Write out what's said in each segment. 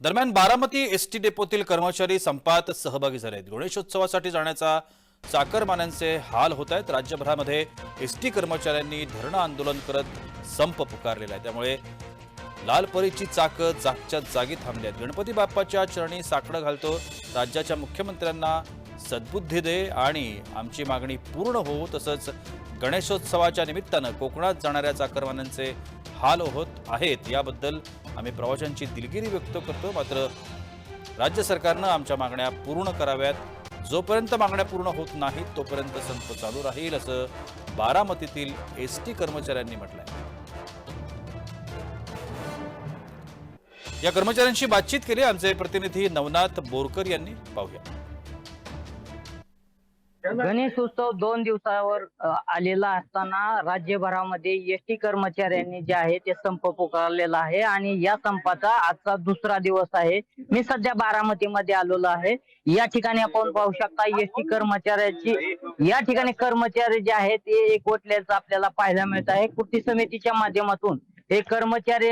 दरम्यान Baramati S T डेपोतील कर्मचारी संपात सहभागी झाले आहेत. गणेशोत्सवासाठी जाण्याचा चाकरमान्यांचे हाल होत आहेत. राज्यभरामध्ये एस टी कर्मचाऱ्यांनी धरणं आंदोलन करत संप पुकारलेला आहे. त्यामुळे लाल परीची चाकं जागच्या जागी थांबली आहेत. गणपती बाप्पाच्या चरणी साकडं घालतो राज्याच्या मुख्यमंत्र्यांना सद्बुद्धी दे आणि आमची मागणी पूर्ण हो तसंच गणेशोत्सवाच्या निमित्तानं कोकणात जाणाऱ्या चाकरमान्यांचे हाल होत आहेत याबद्दल आम्ही प्रवाशांची दिलगिरी व्यक्त करतो. मात्र राज्य सरकारनं आमच्या मागण्या पूर्ण कराव्यात. जोपर्यंत मागण्या पूर्ण होत नाहीत तोपर्यंत संप चालू राहील असं बारामतीतील एस टी कर्मचाऱ्यांनी म्हटलंय. या कर्मचाऱ्यांशी बातचीत केली आमचे प्रतिनिधी नवनाथ बोरकर यांनी. पाहूया. गणेश उत्सव दोन दिवसावर आलेला असताना राज्यभरामध्ये एस टी कर्मचाऱ्यांनी जे आहे ते संप पुकारलेला आहे आणि या संपाचा आजचा दुसरा दिवस आहे. मी सध्या बारामतीमध्ये आलेलो आहे. या ठिकाणी आपण पाहू शकता एस टी कर्मचाऱ्याची या ठिकाणी कर्मचारी जे आहेत ते एकवटल्याचं आपल्याला पाहायला मिळत आहे. कृती समितीच्या माध्यमातून हे कर्मचारी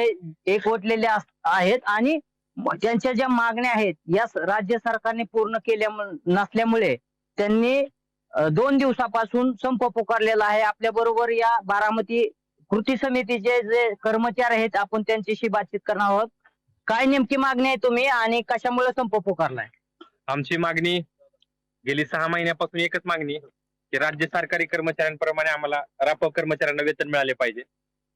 एकवटलेले आहेत आणि त्यांच्या ज्या मागण्या आहेत या राज्य सरकारने पूर्ण केल्या नसल्यामुळे त्यांनी दोन दिवसापासून संप पुकारलेला आहे. आपल्या बरोबर या बारामती कृती समितीचे जे कर्मचारी आहेत आपण त्यांच्याशी बातचीत करणार आहोत. काय नेमकी मागणी आहे तुम्ही आणि कशामुळे संप पुकारलाय? आमची मागणी गेली सहा महिन्यापासून एकच मागणी की राज्य सरकारी कर्मचाऱ्यांप्रमाणे आम्हाला रापव कर्मचाऱ्यांना वेतन मिळाले पाहिजे.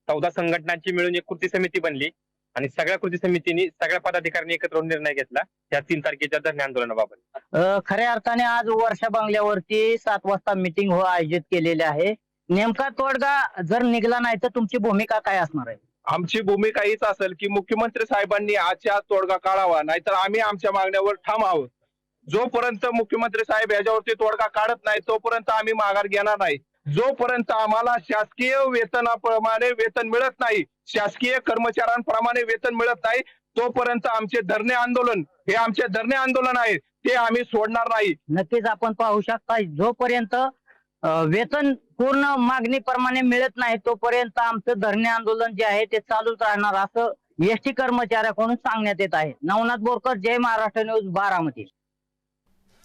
चौदा संघटनांची मिळून एक कृती समिती बनली. आणि सगळ्या कृती समितीने सगळ्या पदाधिकाऱ्यांनी एकत्र होऊन निर्णय घेतला त्या तीन तारखेच्या धरणे आंदोलनाबाबत. अ, खऱ्या अर्थाने आज वर्षा बंगल्यावरती सात वाजता मिटिंग हो आयोजित केलेली आहे. नेमका तोडगा जर निघला नाही तर तुमची भूमिका काय असणार आहे? आमची भूमिका हीच असेल की मुख्यमंत्री साहेबांनी आजच्या तोडगा काढावा नाहीतर आम्ही आमच्या मागण्यावर ठाम आहोत. जोपर्यंत मुख्यमंत्री साहेब याच्यावरती तोडगा काढत नाही तोपर्यंत आम्ही माघार घेणार नाही. जोपर्यंत आम्हाला शासकीय वेतनाप्रमाणे वेतन मिळत नाही शासकीय कर्मचाऱ्यांप्रमाणे वेतन मिळत नाही तोपर्यंत आमचे धरणे आंदोलन हे आमचे धरणे आंदोलन आहे ते आम्ही सोडणार नाही. नक्कीच आपण पाहू शकता जोपर्यंत वेतन पूर्ण मागणीप्रमाणे मिळत नाही तोपर्यंत आमचं धरणे आंदोलन जे आहे ते चालूच राहणार असं एसटी कर्मचाऱ्याकडून सांगण्यात येत आहे. नवनाथ बोरकर जय महाराष्ट्र न्यूज बारामती.